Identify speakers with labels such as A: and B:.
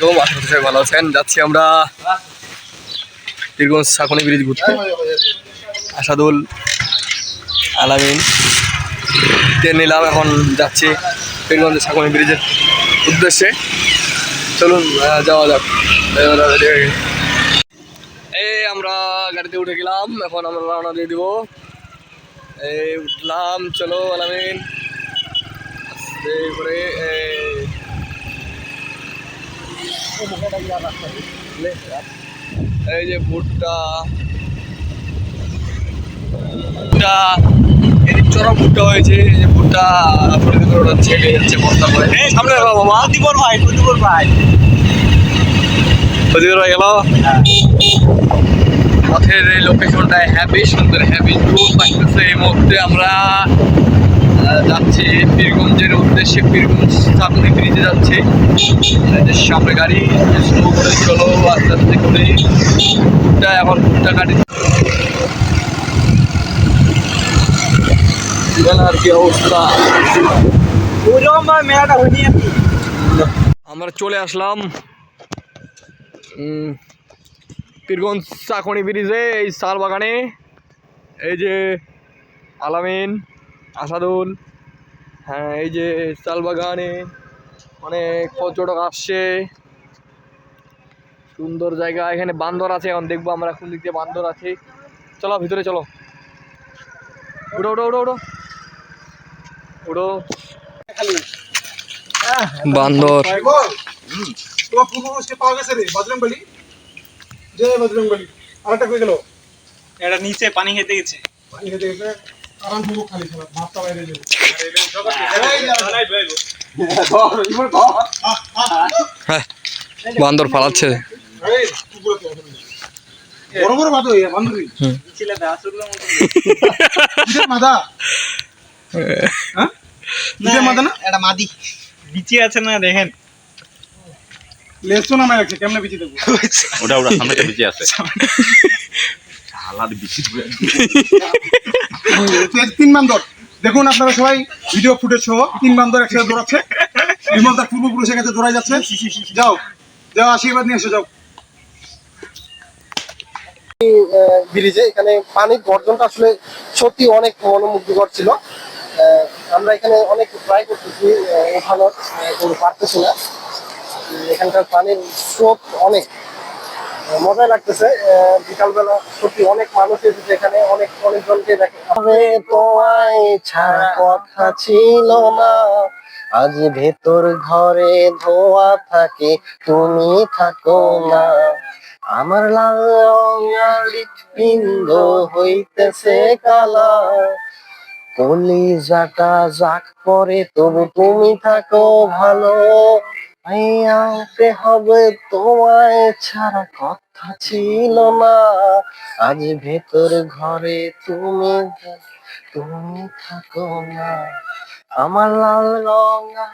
A: আলাইকুম আশা করি ভালো আছেন। যাচ্ছি আমরা বীরগঞ্জ সাকনি ব্রিজ ঘুরতে। আসাদুল আলামিন। ট্রেন নিলাম, এখন যাচ্ছি বীরগঞ্জের সাকনি ব্রিজের উদ্দেশ্যে। চলুন যাওয়া যাক। এই আমরা গাড়িতে উঠে গেলাম। এখন আমরা রওনা দিয়ে দিব। এই উঠলাম। চলো আলামিন। করে এই যে ভুট্টা। ভুট্টা। এদিক চড়া ভুট্টা হয়েছে এই যে ভুট্টা। ছেড়ে যাচ্ছে বস্তা করে। সামনে বাবা
B: প্রতিবর ভাই প্রতিবর ভাই।
A: ফরিদ হয়ে গেল। পথের এই লোকেশনটা হ্যাপি সুন্দর হ্যাপি জোর লাগতেছে এই মুহূর্তে আমরা। যাচ্ছি বীরগঞ্জের উদ্দেশ্যে বীরগঞ্জ সামনে ব্রিজে যাচ্ছে। সামনে গাড়ি, স্লো করে চলো, আস্তে আস্তে করে। ভুট্টা এখন ভুট্টা কাটি আর কি অবস্থা। আমরা চলে আসলাম পীরগঞ্জ চাকনি ব্রিজে, এই শাল বাগানে এই যে আলামিন আসাদুল হ্যাঁ এই যে শাল বাগানে অনেক পর্যটক আসছে। সুন্দর জায়গা এখানে বান্দর আছে এখন দেখব আমরা কোন দিক দিয়ে বান্দর আছে। চলো ভিতরে চলো। উঠো উঠো উঠো উঠো। উঠো। বান্দর।
C: পাওয়া গেছে রে বজরং বলি জয় বজরং বলি আরেকটা কই গেল?
B: এটা নিচে পানি খেতে গেছে।
C: পানি খেতে গেছে। আরাম করব খালি খেলা ভাতটা বাইরে যাবে
A: হ্যাঁ বান্দর পালাচ্ছে।
C: বড় বড় ভাত হইয়া হ্যাঁ? না?
B: এটা মাদি। বিচি আছে না দেখেন।
C: রাখছে কেমনে বিচি দেবো?
D: ওটা ওটা সামনে আছে। দূরে
C: তিন বান্দর। দেখুন আপনারা সবাই ভিডিও ফুটেজ সহ তিন বান্দর একসাথে দৌড়াচ্ছে। বিমল তার পূর্বপুরুষের কাছে দৌড়াই যাচ্ছে। যাও যাও, আশীর্বাদ নিয়ে এসো, যাও।
E: ব্রিজে এখানে পানির গর্জনটা আসলে সত্যি অনেক মনোমুগ্ধকর ছিল। আমরা এখানে অনেক ট্রাই করতেছি ওঠানোর পারতেছি না। এখানকার পানির স্রোত অনেক। মজাই লাগতেছে বিকালবেলা সত্যি অনেক মানুষ এসেছে এখানে, অনেক, অনেকজনকে দেখে। তোমায় ছাড়া কথা ছিল না। আজ ভেতর ঘরে ধোয়া থাকে, তুমি থাকো না। আমার লাল হৃৎপিণ্ড হইতেছে কালা। কলিজাটা যাক পরে তবু তুমি থাকো ভালো। আনতে হবে তোমায় ছাড়া কথা ছিল না। আজ ভেতর ঘরে তুমি তুমি থাকো না। আমার লাল রঙা